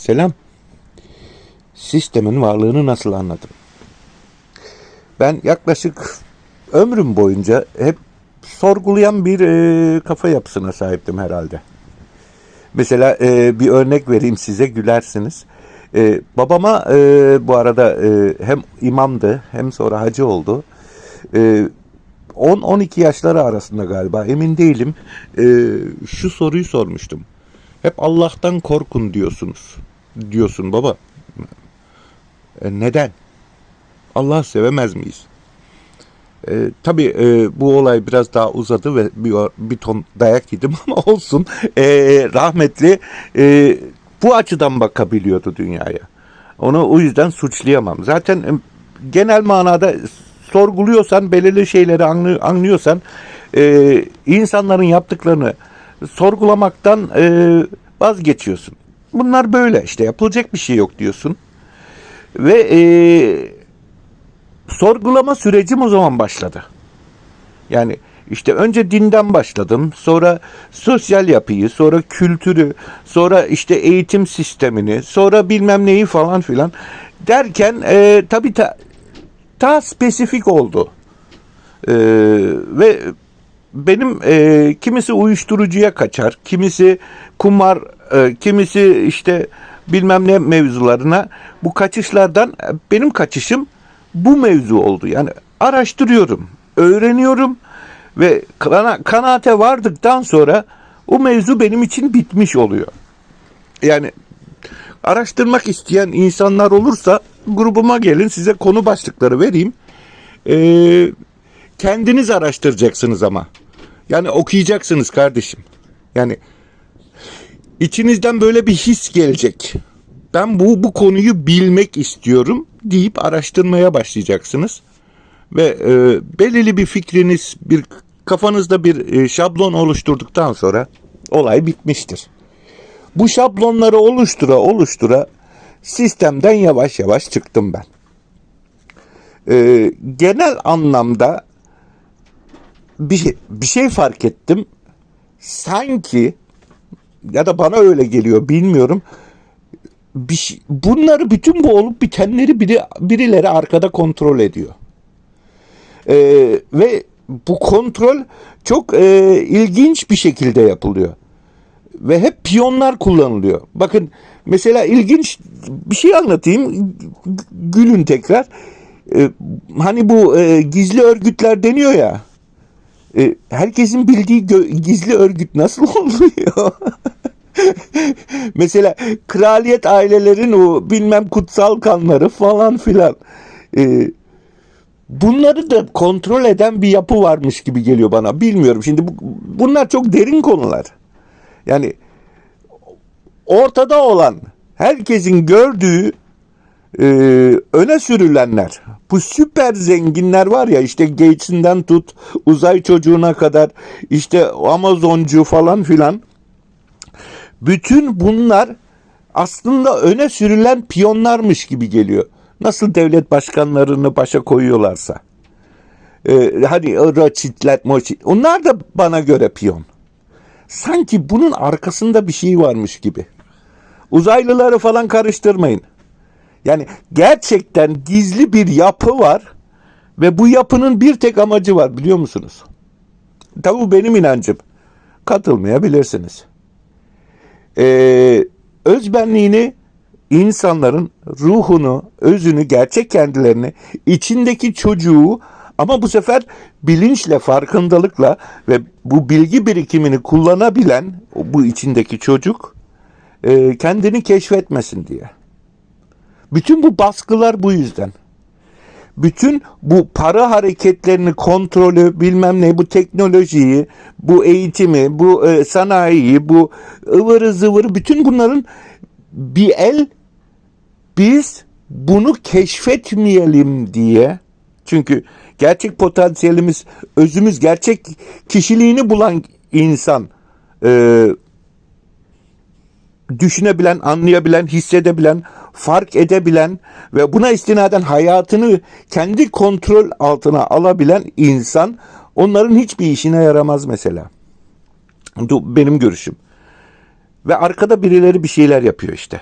Selam. Sistemin varlığını nasıl anladım? Ben yaklaşık ömrüm boyunca hep sorgulayan bir e, kafa yapısına sahiptim herhalde. Mesela e, bir örnek vereyim size gülersiniz. E, babama e, bu arada e, hem imamdı hem sonra hacı oldu. E, 10-12 yaşları arasında galiba emin değilim. E, şu soruyu sormuştum. Hep Allah'tan korkun diyorsunuz. Diyorsun baba. E, neden? Allah sevemez miyiz? E, tabii e, bu olay biraz daha uzadı ve bir, bir ton dayak yedim ama olsun. E, rahmetli e, bu açıdan bakabiliyordu dünyaya. Onu o yüzden suçlayamam. Zaten e, genel manada sorguluyorsan, belirli şeyleri anlı- anlıyorsan e, insanların yaptıklarını sorgulamaktan e, vazgeçiyorsun. Bunlar böyle işte yapılacak bir şey yok diyorsun. Ve e, sorgulama sürecim o zaman başladı. Yani işte önce dinden başladım, sonra sosyal yapıyı, sonra kültürü, sonra işte eğitim sistemini, sonra bilmem neyi falan filan derken e, tabii ta, daha spesifik oldu. E, ve benim e, kimisi uyuşturucuya kaçar, kimisi kumar, e, kimisi işte bilmem ne mevzularına bu kaçışlardan e, benim kaçışım bu mevzu oldu. Yani araştırıyorum, öğreniyorum ve kana, kanaate vardıktan sonra o mevzu benim için bitmiş oluyor. Yani araştırmak isteyen insanlar olursa grubuma gelin size konu başlıkları vereyim. Ee, kendiniz araştıracaksınız ama. Yani okuyacaksınız kardeşim. Yani içinizden böyle bir his gelecek. Ben bu bu konuyu bilmek istiyorum deyip araştırmaya başlayacaksınız. Ve e, belirli bir fikriniz, bir kafanızda bir e, şablon oluşturduktan sonra olay bitmiştir. Bu şablonları oluştura oluştura sistemden yavaş yavaş çıktım ben. E, genel anlamda bir, şey- bir şey fark ettim. Sanki ya da bana öyle geliyor bilmiyorum. Bir şey- bunları bütün bu olup bitenleri biri, birileri arkada kontrol ediyor. Ee, ve bu kontrol çok e, ilginç bir şekilde yapılıyor. Ve hep piyonlar kullanılıyor. Bakın mesela ilginç bir şey anlatayım. Gülün tekrar. Ee, hani bu e, gizli örgütler deniyor ya. E, herkesin bildiği gizli örgüt nasıl oluyor? Mesela kraliyet ailelerin o bilmem kutsal kanları falan filan. E, bunları da kontrol eden bir yapı varmış gibi geliyor bana. Bilmiyorum. Şimdi bu, bunlar çok derin konular. Yani ortada olan herkesin gördüğü e, öne sürülenler bu süper zenginler var ya işte Gates'inden tut uzay çocuğuna kadar işte Amazoncu falan filan bütün bunlar aslında öne sürülen piyonlarmış gibi geliyor. Nasıl devlet başkanlarını başa koyuyorlarsa. Ee, hani Rothschild'ler, Moçi- onlar da bana göre piyon. Sanki bunun arkasında bir şey varmış gibi. Uzaylıları falan karıştırmayın. Yani gerçekten gizli bir yapı var ve bu yapının bir tek amacı var biliyor musunuz? Tabi bu benim inancım. Katılmayabilirsiniz. Ee, özbenliğini insanların ruhunu, özünü, gerçek kendilerini, içindeki çocuğu ama bu sefer bilinçle, farkındalıkla ve bu bilgi birikimini kullanabilen bu içindeki çocuk e, kendini keşfetmesin diye. Bütün bu baskılar bu yüzden. Bütün bu para hareketlerini kontrolü bilmem ne bu teknolojiyi, bu eğitimi, bu e, sanayiyi, bu ıvırı zıvırı bütün bunların bir el biz bunu keşfetmeyelim diye çünkü gerçek potansiyelimiz, özümüz, gerçek kişiliğini bulan insan e, düşünebilen, anlayabilen, hissedebilen, fark edebilen ve buna istinaden hayatını kendi kontrol altına alabilen insan onların hiçbir işine yaramaz mesela. Bu benim görüşüm. Ve arkada birileri bir şeyler yapıyor işte.